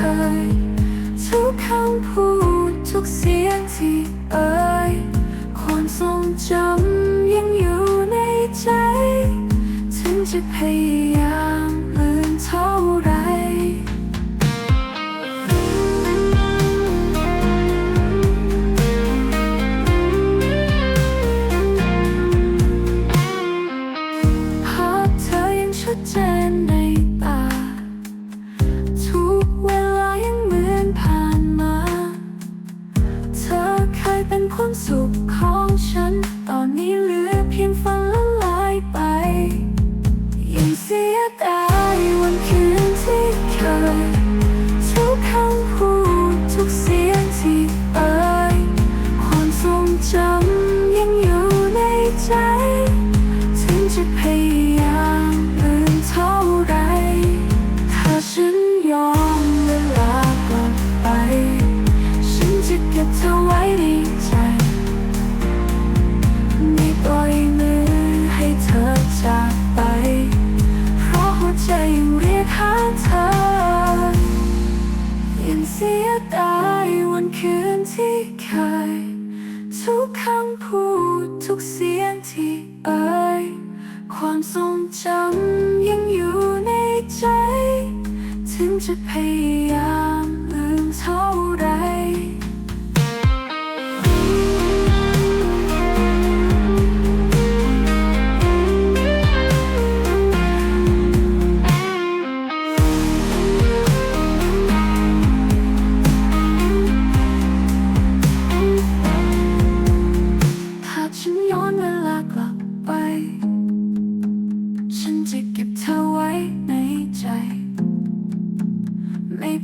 time.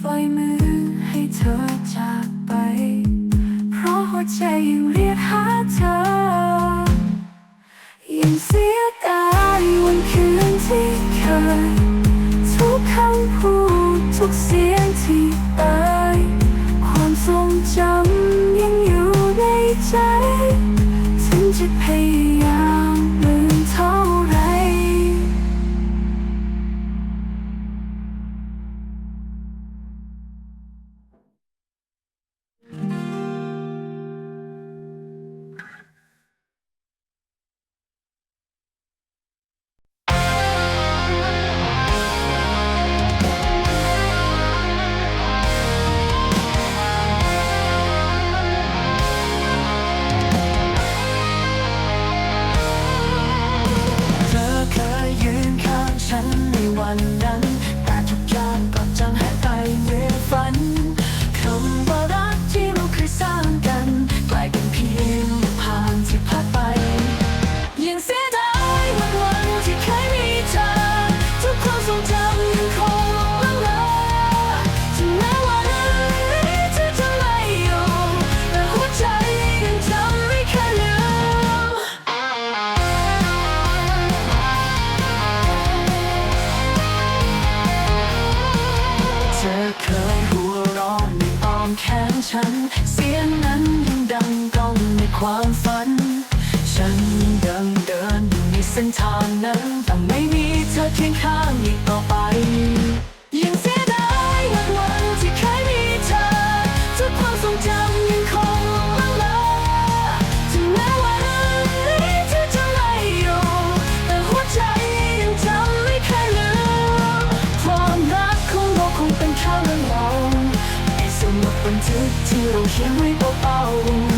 ล่อยมือให้เธอจากไป เพราะหัวใจยังเรียกหาเธอ ยังเสียดาวันคืนที่เคย ทุกคำพูดทุกเสียงที่เอ่ความทรงจำยังอยู่ในใจ ถึงจะพยาย ความฝัน ฉันดังเดินอยู่ในเส้นทางนั้น แต่ไม่มีเธอเคียงข้างอีกต่อไป ยังเสียดายวันวันที่เคยมีเธอทุกความทรงจำยังคงละลาถึงแม้วันนี้เธอจะไม่อยู่ แต่หัวใจยังจำไม่เคยลืมความรักของเราคงเป็นแค่เรื่องเล่าในสมุดบันทึกที่เราเขียนไว้เบาๆ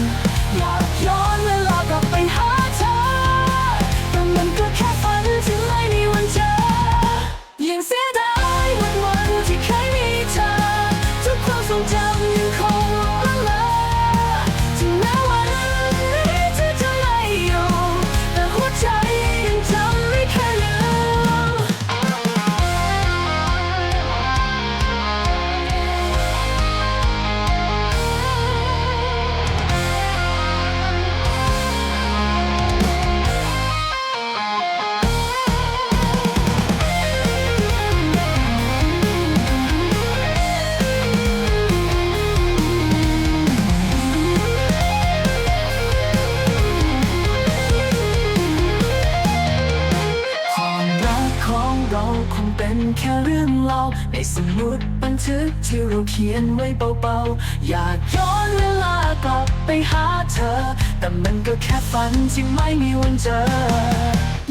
ในสมุดบันทึกที่เราเขียนไว้เบาๆ อยากย้อนเวลากลับไปหาเธอ แต่มันก็แค่ฝันที่ไม่มีวันเจอ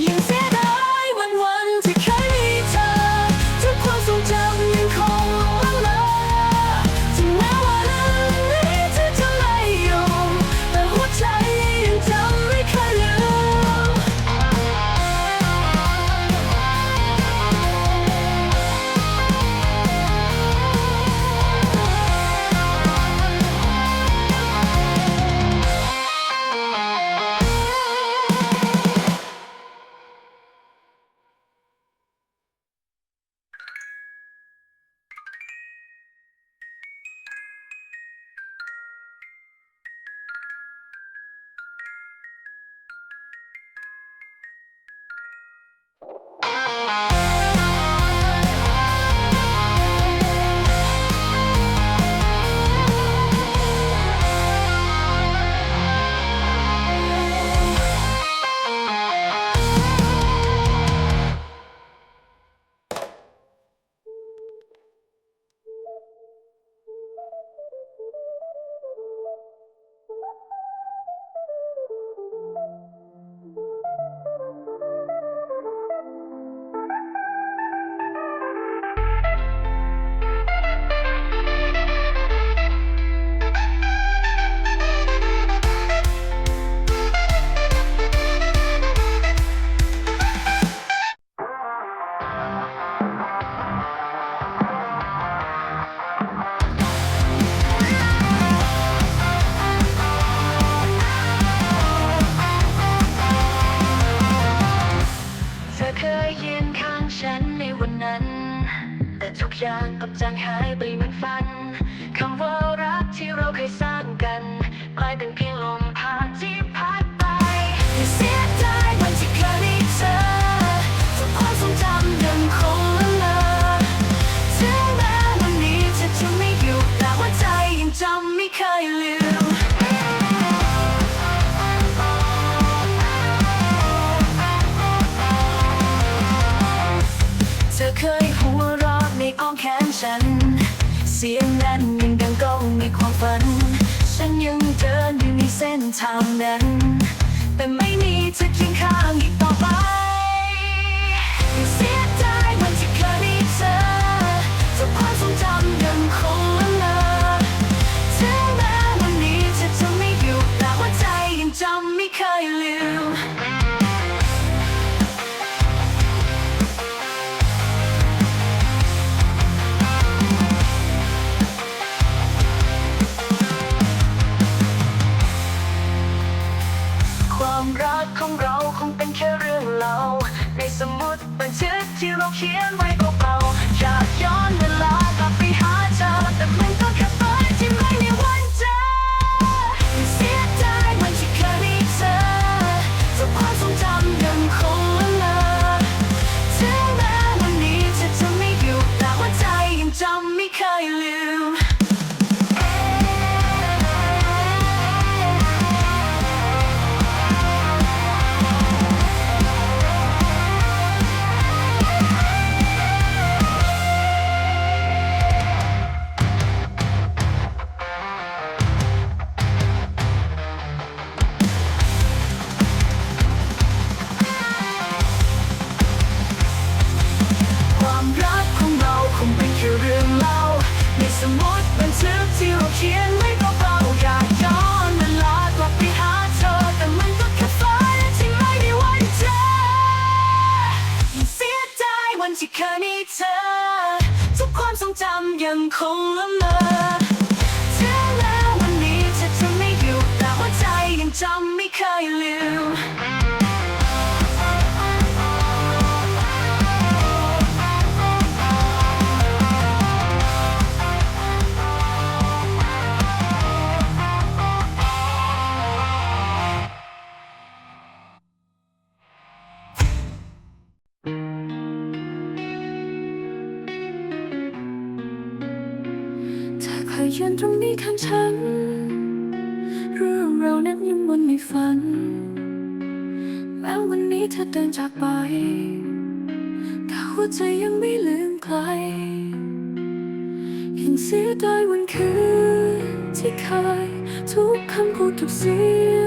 ยิ่งเสียดายวันๆที่เคยมี จางกับจางหายไป เสียงนั้นยังดังก้องในความฝัน ฉันยังเดินอยู่ในเส้นทางนั้น แต่ไม่ you don't care. ยืนตรงนี้ข้างฉันรู้เรานั้นยังวนไม่ฝัน แม้วันนี้เธอเดินจากไป แต่หัวใจยังไม่ลืมใครยังเสียดายวันคืนที่เคยทุกคำพูดทุกเสียง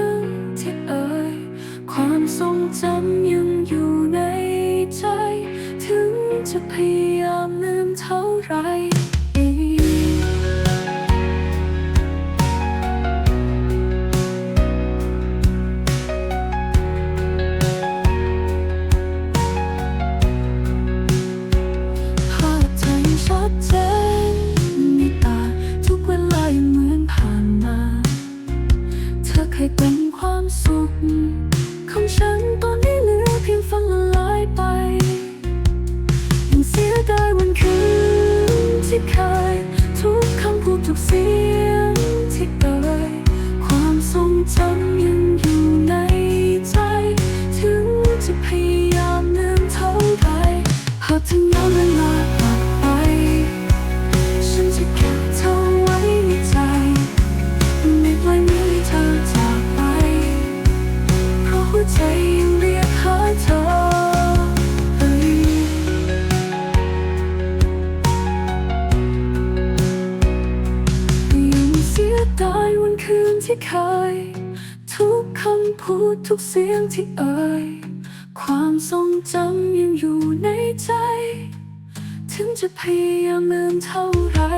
ที่เคย ทุกคำพูดทุกเสียงที่เอ่ย ความทรงจำยังอยู่ในใจ ถึงจะพยายามลืมเท่าไหร่